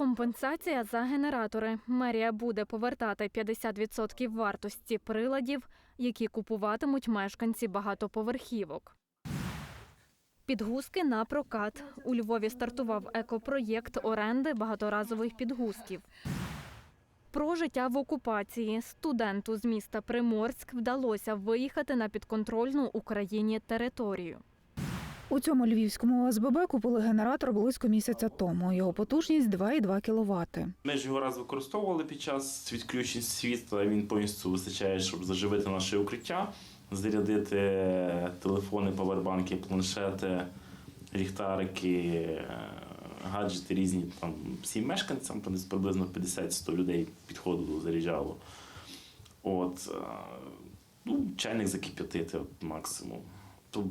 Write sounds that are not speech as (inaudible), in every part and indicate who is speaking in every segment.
Speaker 1: Компенсація за генератори. Мерія буде повертати 50% вартості приладів, які купуватимуть мешканці багатоповерхівок. Підгузки на прокат. У Львові стартував екопроєкт оренди багаторазових підгузків. Про життя в окупації студенту з міста Приморськ вдалося виїхати на підконтрольну Україні територію.
Speaker 2: У цьому львівському ОСББ купили генератор близько місяця тому. Його потужність 2,2 кВт.
Speaker 3: Ми ж його раз використовували під час відключень світла. Він повністю вистачає, щоб заживити наше укриття, зарядити телефони, павербанки, планшети, ліхтарики, гаджети різні там всім мешканцям, там приблизно 50-100 людей підходило, заряджало. От, е, ну, чайник закип'ятити максимум. То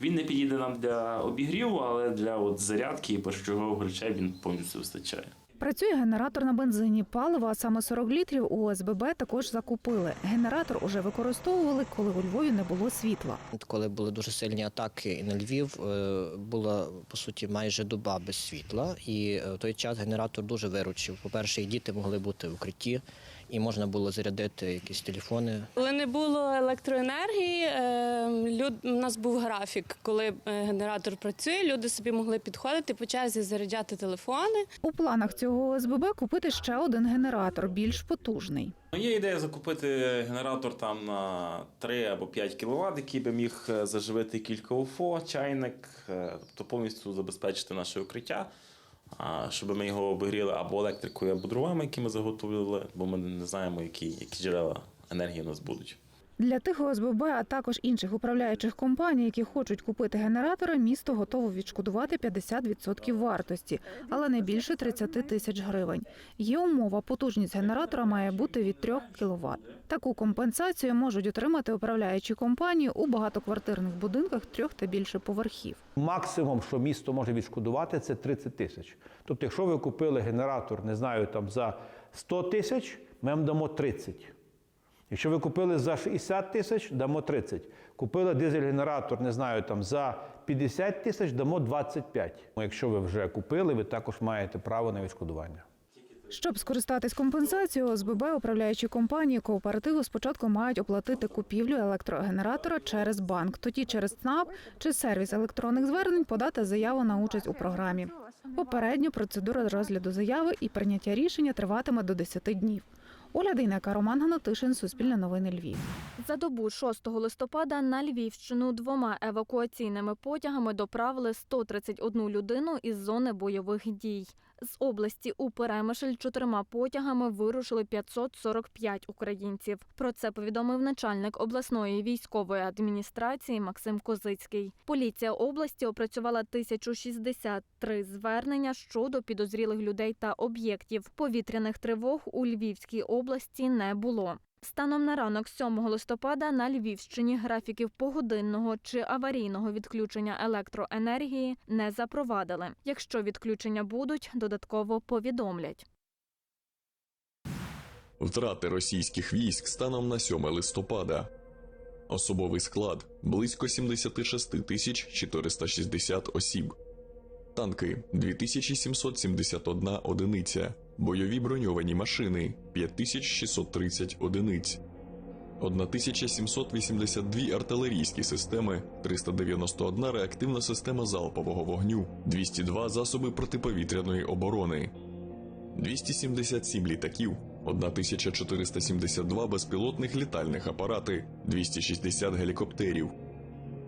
Speaker 3: він не підійде нам для обігріву, але для от, зарядки і першочергових речей він повністю вистачає.
Speaker 2: Працює генератор на бензині. Паливо, а саме 40 літрів у ОСББ також закупили. Генератор уже використовували, коли у Львові не було світла.
Speaker 4: Коли були дуже сильні атаки і на Львів, е, була по суті майже доба без світла, і е, в той час генератор дуже виручив. По-перше, і діти могли бути в укритті, і можна було зарядити якісь телефони.
Speaker 5: Коли не було електроенергії, е, люд, у нас був графік, коли е, генератор працює, люди собі могли підходити по черзі заряджати телефони.
Speaker 2: У планах цього ОСББ купити ще один генератор, більш потужний.
Speaker 3: Ну, Є ідея закупити генератор там на 3 або 5 кВт, який би міг е, заживити кілька УФО, чайник, е, тобто повністю забезпечити наше укриття, щоб ми його обігріли або електрикою, або дровами, які ми заготовили, бо ми не знаємо, які, які джерела енергії у нас будуть.
Speaker 2: Для тих ОСББ, а також інших управляючих компаній, які хочуть купити генератори, місто готово відшкодувати 50% вартості, але не більше 30 тисяч гривень. Є умова, потужність генератора має бути від 3 кВт. Таку компенсацію можуть отримати управляючі компанії у багатоквартирних будинках трьох та більше поверхів.
Speaker 6: Максимум, що місто може відшкодувати, це 30 тисяч. Тобто, якщо ви купили генератор, не знаю, там за 100 тисяч, ми вам дамо 30. Якщо ви купили за 60 тисяч, дамо 30. Купили дизель-генератор, не знаю, там за 50 тисяч, дамо 25. Ну, Якщо ви вже купили, ви також маєте право на відшкодування.
Speaker 2: Щоб скористатись компенсацією, ОСББ, управляючі компанії, кооперативи спочатку мають оплатити купівлю електрогенератора через банк, тоді через ЦНАП чи сервіс електронних звернень подати заяву на участь у програмі. Попередньо процедура розгляду заяви і прийняття рішення триватиме до 10 днів. Оля Дейнека, Роман Ганатишин, Суспільне новини Львів.
Speaker 1: За добу 6 листопада на Львівщину двома евакуаційними потягами доправили 131 людину із зони бойових дій. З області у Перемишль чотирма потягами вирушили 545 українців. Про це повідомив начальник обласної військової адміністрації Максим Козицький. Поліція області опрацювала 1063 звернення щодо підозрілих людей та об'єктів. Повітряних тривог у Львівській області не було. Станом на ранок 7 листопада на Львівщині графіків погодинного чи аварійного відключення електроенергії не запровадили. Якщо відключення будуть, додатково повідомлять.
Speaker 7: Втрати російських військ станом на 7 листопада. Особовий склад близько 76 тисяч 460 осіб. Танки 2771 одиниця. Бойові броньовані машини 5630 одиниць. 1782 артилерійські системи, 391 реактивна система залпового вогню, 202 засоби протиповітряної оборони, 277 літаків, 1472 безпілотних літальних апарати, 260 гелікоптерів,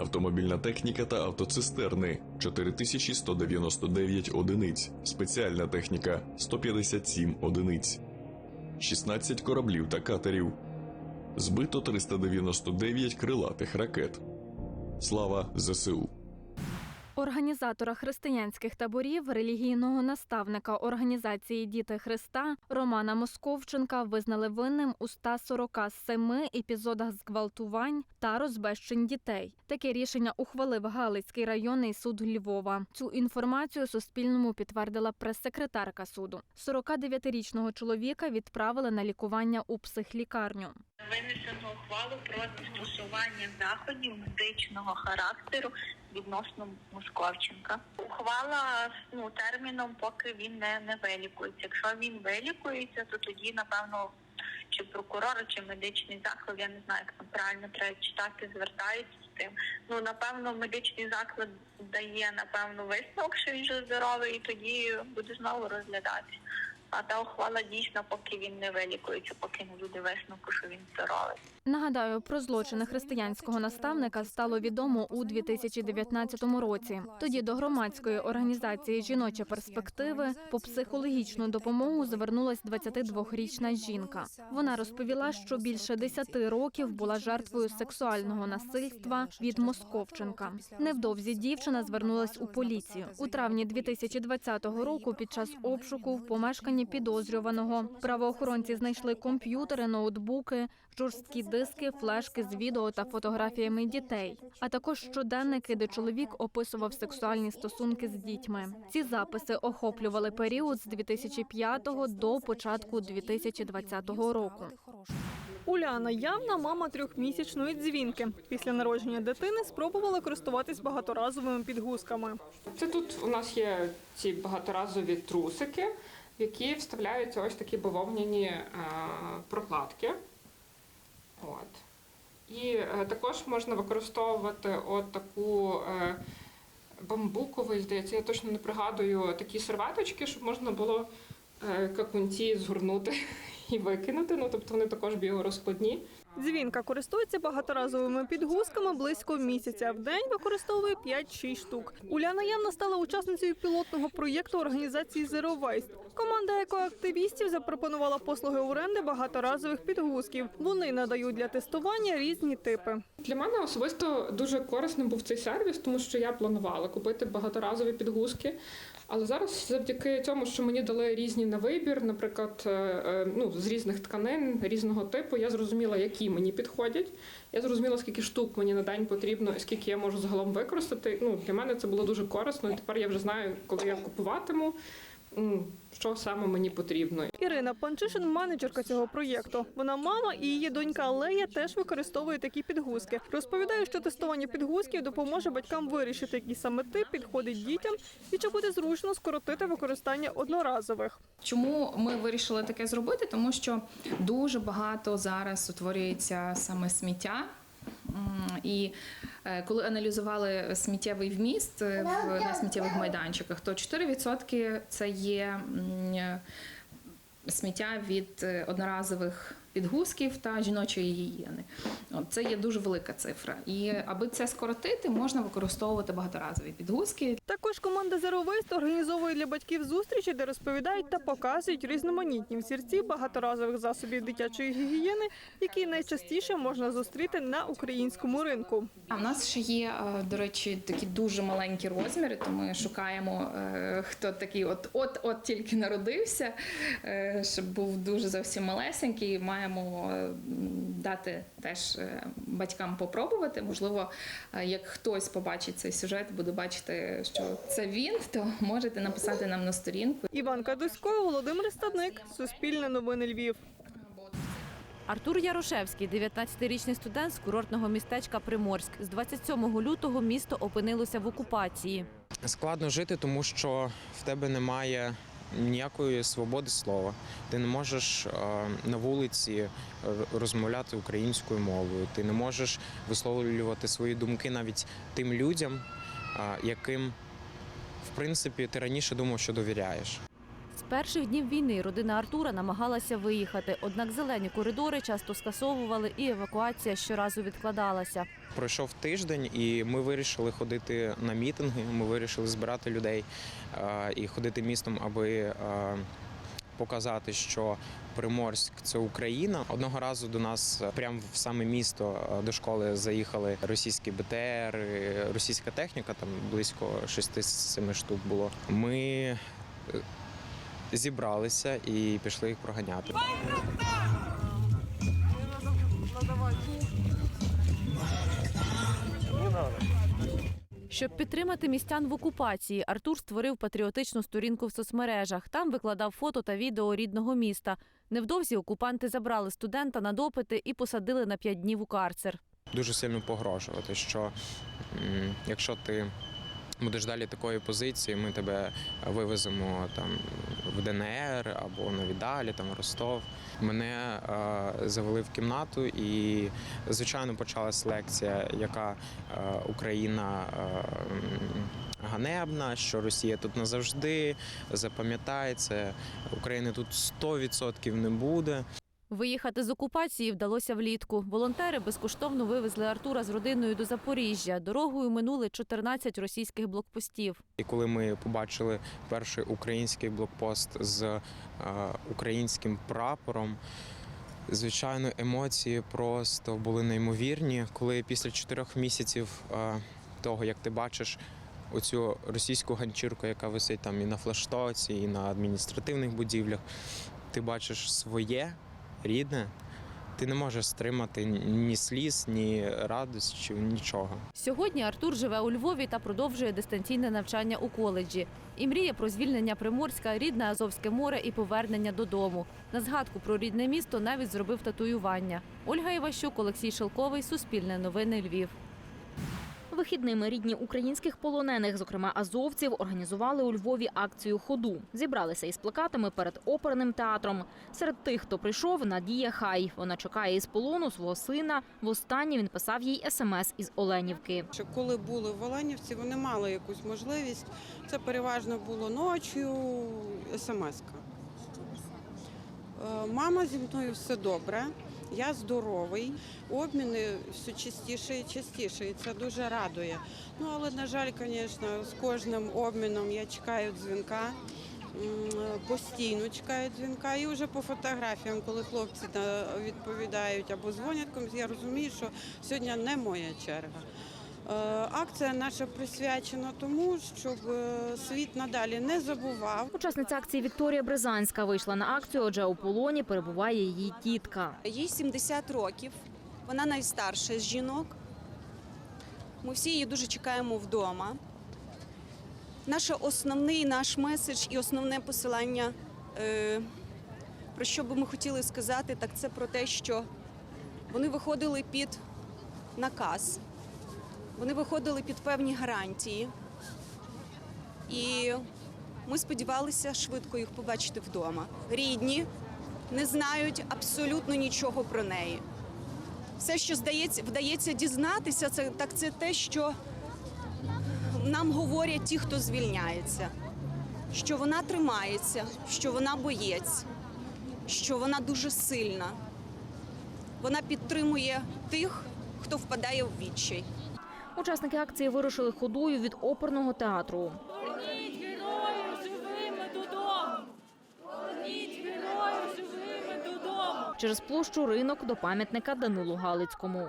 Speaker 7: автомобільна техніка та автоцистерни. 4199 одиниць, спеціальна техніка. 157 одиниць, 16 кораблів та катерів, збито 399 крилатих ракет. Слава ЗСУ!
Speaker 1: Організатора християнських таборів, релігійного наставника організації Діти Христа Романа Московченка визнали винним у 147 епізодах зґвалтувань та розбещень дітей. Таке рішення ухвалив Галицький районний суд Львова. Цю інформацію Суспільному підтвердила прес-секретарка суду. 49-річного чоловіка відправили на лікування у психлікарню.
Speaker 8: Винесено ухвалу про застосування заходів медичного характеру відносно Московченка. Ухвала ну терміном, поки він не, не вилікується. Якщо він вилікується, то тоді напевно чи прокурор, чи медичний заклад, я не знаю, як там правильно треба читати, звертаються з тим. Ну напевно, медичний заклад дає напевно висновок, що він вже здоровий, і тоді буде знову розглядатися. А та ухвала дійсно, поки він не вилікується, поки не буде висновку, що він здоровий.
Speaker 1: Нагадаю, про злочини християнського наставника стало відомо у 2019 році. Тоді до громадської організації Жіночі перспективи по психологічну допомогу звернулась 22-річна жінка. Вона розповіла, що більше 10 років була жертвою сексуального насильства від Московченка. Невдовзі дівчина звернулась у поліцію у травні 2020 року. Під час обшуку в помешканні підозрюваного правоохоронці знайшли комп'ютери, ноутбуки, жорсткі диски, флешки з відео та фотографіями дітей, а також щоденники, де чоловік описував сексуальні стосунки з дітьми. Ці записи охоплювали період з 2005 до початку 2020 року.
Speaker 9: Уляна явна мама трьохмісячної дзвінки. Після народження дитини спробувала користуватись багаторазовими підгузками.
Speaker 10: Це тут у нас є ці багаторазові трусики, в які вставляються ось такі бавовняні е, прокладки. От. І е, також можна використовувати от таку е, бамбуковий, здається, я точно не пригадую такі серветочки, щоб можна було е, какунці згорнути (laughs) і викинути. Ну, тобто вони також біорозкладні.
Speaker 9: Дзвінка користується багаторазовими підгузками близько місяця. В день використовує 5-6 штук. Уляна явна стала учасницею пілотного проєкту організації Zero Waste. Команда екоактивістів запропонувала послуги оренди багаторазових підгузків. Вони надають для тестування різні типи.
Speaker 10: Для мене особисто дуже корисним був цей сервіс, тому що я планувала купити багаторазові підгузки. Але зараз, завдяки цьому, що мені дали різні на вибір, наприклад, е, е, ну, з різних тканин, різного типу, я зрозуміла, які мені підходять. Я зрозуміла, скільки штук мені на день потрібно і скільки я можу загалом використати. Ну, для мене це було дуже корисно, і тепер я вже знаю, коли я купуватиму, що саме мені потрібно.
Speaker 9: Ірина Панчишин менеджерка цього проєкту. Вона мама і її донька Лея теж використовує такі підгузки. Розповідає, що тестування підгузків допоможе батькам вирішити, який саме тип підходить дітям, і чи буде зручно скоротити використання одноразових.
Speaker 11: Чому ми вирішили таке зробити? Тому що дуже багато зараз утворюється саме сміття. І коли аналізували сміттєвий вміст е, на сміттєвих майданчиках, то 4% це є е, сміття від е, одноразових підгузків та жіночої гігієни. Це є дуже велика цифра. І аби це скоротити, можна використовувати багаторазові підгузки
Speaker 9: Також команда Zero Waste організовує для батьків зустрічі, де розповідають та показують різноманітні взірці багаторазових засобів дитячої гігієни, які найчастіше можна зустріти на українському ринку.
Speaker 11: А в нас ще є, е, до речі, такі дуже маленькі розміри, то ми шукаємо, е, хто такий от от от тільки народився, е, щоб був дуже зовсім малесенький. Маємо е, дати теж е, батькам попробувати. Можливо, е, як хтось побачить цей сюжет, буде бачити, що це він, (laughs) то можете написати нам на сторінку.
Speaker 9: Іван Кадусько, Володимир Стадник, Суспільне новини Львів.
Speaker 12: Артур Ярошевський, 19-річний студент з курортного містечка Приморськ. З 27 лютого місто опинилося в окупації.
Speaker 13: Складно жити, тому що в тебе немає ніякої свободи слова. Ти не можеш е, на вулиці е, розмовляти українською мовою. Ти не можеш висловлювати свої думки навіть тим людям, е, яким в принципі ти раніше думав, що довіряєш.
Speaker 12: Перших днів війни родина Артура намагалася виїхати, однак зелені коридори часто скасовували і евакуація щоразу відкладалася.
Speaker 13: Пройшов тиждень, і ми вирішили ходити на мітинги. Ми вирішили збирати людей і ходити містом, аби показати, що Приморськ це Україна. Одного разу до нас прямо в саме місто до школи заїхали російські БТР, російська техніка, там близько 6-7 штук було. Ми зібралися і пішли їх проганяти.
Speaker 12: Щоб підтримати містян в окупації, Артур створив патріотичну сторінку в соцмережах. Там викладав фото та відео рідного міста. Невдовзі окупанти забрали студента на допити і посадили на п'ять днів у карцер.
Speaker 13: дуже сильно погрожувати, що якщо ти будеш далі такої позиції, ми тебе вивеземо там в ДНР або на Віддалі, там Ростов. Мене е, завели в кімнату, і звичайно почалась лекція, яка е, Україна. е, Ганебна, що Росія тут назавжди, запам'ятай це, України тут 100% не буде.
Speaker 12: Виїхати з окупації вдалося влітку. Волонтери безкоштовно вивезли Артура з родиною до Запоріжжя. Дорогою минули 14 російських блокпостів.
Speaker 13: І коли ми побачили перший український блокпост з е, українським прапором, звичайно, емоції просто були неймовірні. Коли після чотирьох місяців е, того, як ти бачиш оцю російську ганчірку, яка висить там і на флаштоці, і на адміністративних будівлях, ти бачиш своє рідне. Ти не можеш стримати ні сліз, ні радощів, нічого.
Speaker 12: Сьогодні Артур живе у Львові та продовжує дистанційне навчання у коледжі. І мріє про звільнення Приморська, рідне Азовське море і повернення додому. На згадку про рідне місто навіть зробив татуювання. Ольга Іващук, Олексій Шелковий, Суспільне новини Львів.
Speaker 14: Вихідними рідні українських полонених, зокрема азовців, організували у Львові акцію ходу. Зібралися із плакатами перед оперним театром. Серед тих, хто прийшов, Надія Хай. Вона чекає із полону свого сина. Востаннє він писав їй смс із Оленівки.
Speaker 15: Коли були в Оленівці, вони мали якусь можливість. Це переважно було ночі, смс-ка. Е, Мама зі мною все добре, я здоровий. Обміни все частіше і частіше, і це дуже радує. Ну але на жаль, звісно, з кожним обміном я чекаю дзвінка. Постійно чекаю дзвінка, і вже по фотографіям, коли хлопці відповідають або дзвонять я розумію, що сьогодні не моя черга. Е, Акція наша присвячена тому, щоб е, світ надалі не забував.
Speaker 14: Учасниця акції Вікторія Бризанська вийшла на акцію, адже у полоні перебуває її тітка.
Speaker 16: Їй 70 років. Вона найстарша з жінок. Ми всі її дуже чекаємо вдома. Наш основний наш меседж і основне посилання, е, про що би ми хотіли сказати, так це про те, що вони виходили під наказ, вони виходили під певні гарантії. І ми сподівалися швидко їх побачити вдома. Рідні не знають абсолютно нічого про неї. Все, що здається, вдається дізнатися, це так це те, що нам говорять ті, хто звільняється, що вона тримається, що вона боєць, що вона дуже сильна. Вона підтримує тих, хто впадає в відчай.
Speaker 14: Учасники акції вирушили ходою від оперного театру.
Speaker 17: Поверніть героїв живими додому! Поверніть героїв живими додому!
Speaker 14: Через площу ринок до пам'ятника Данилу Галицькому.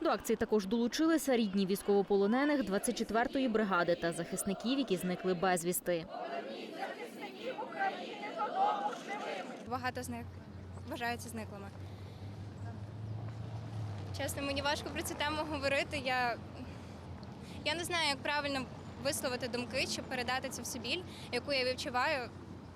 Speaker 14: До акції також долучилися рідні військовополонених 24-ї бригади та захисників, які зникли безвісти.
Speaker 18: Багато з них вважаються зниклими. Чесно, мені важко про цю тему говорити. Я, я не знаю, як правильно висловити думки чи передати цю всю біль, яку я відчуваю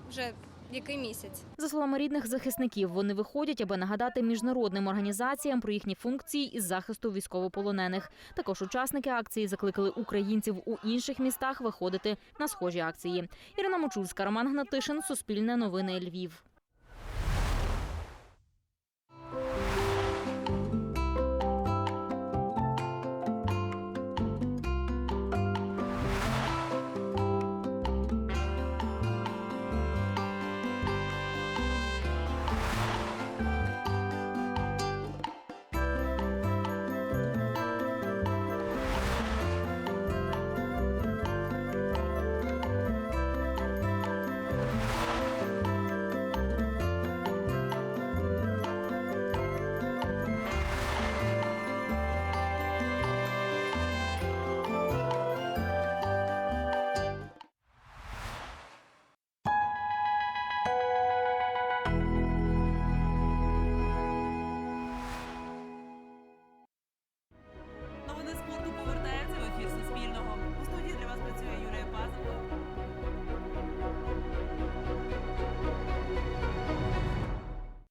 Speaker 18: вже який місяць.
Speaker 14: За словами рідних захисників, вони виходять, аби нагадати міжнародним організаціям про їхні функції із захисту військовополонених. Також учасники акції закликали українців у інших містах виходити на схожі акції. Ірина Мочульська, Роман Гнатишин, Суспільне новини Львів.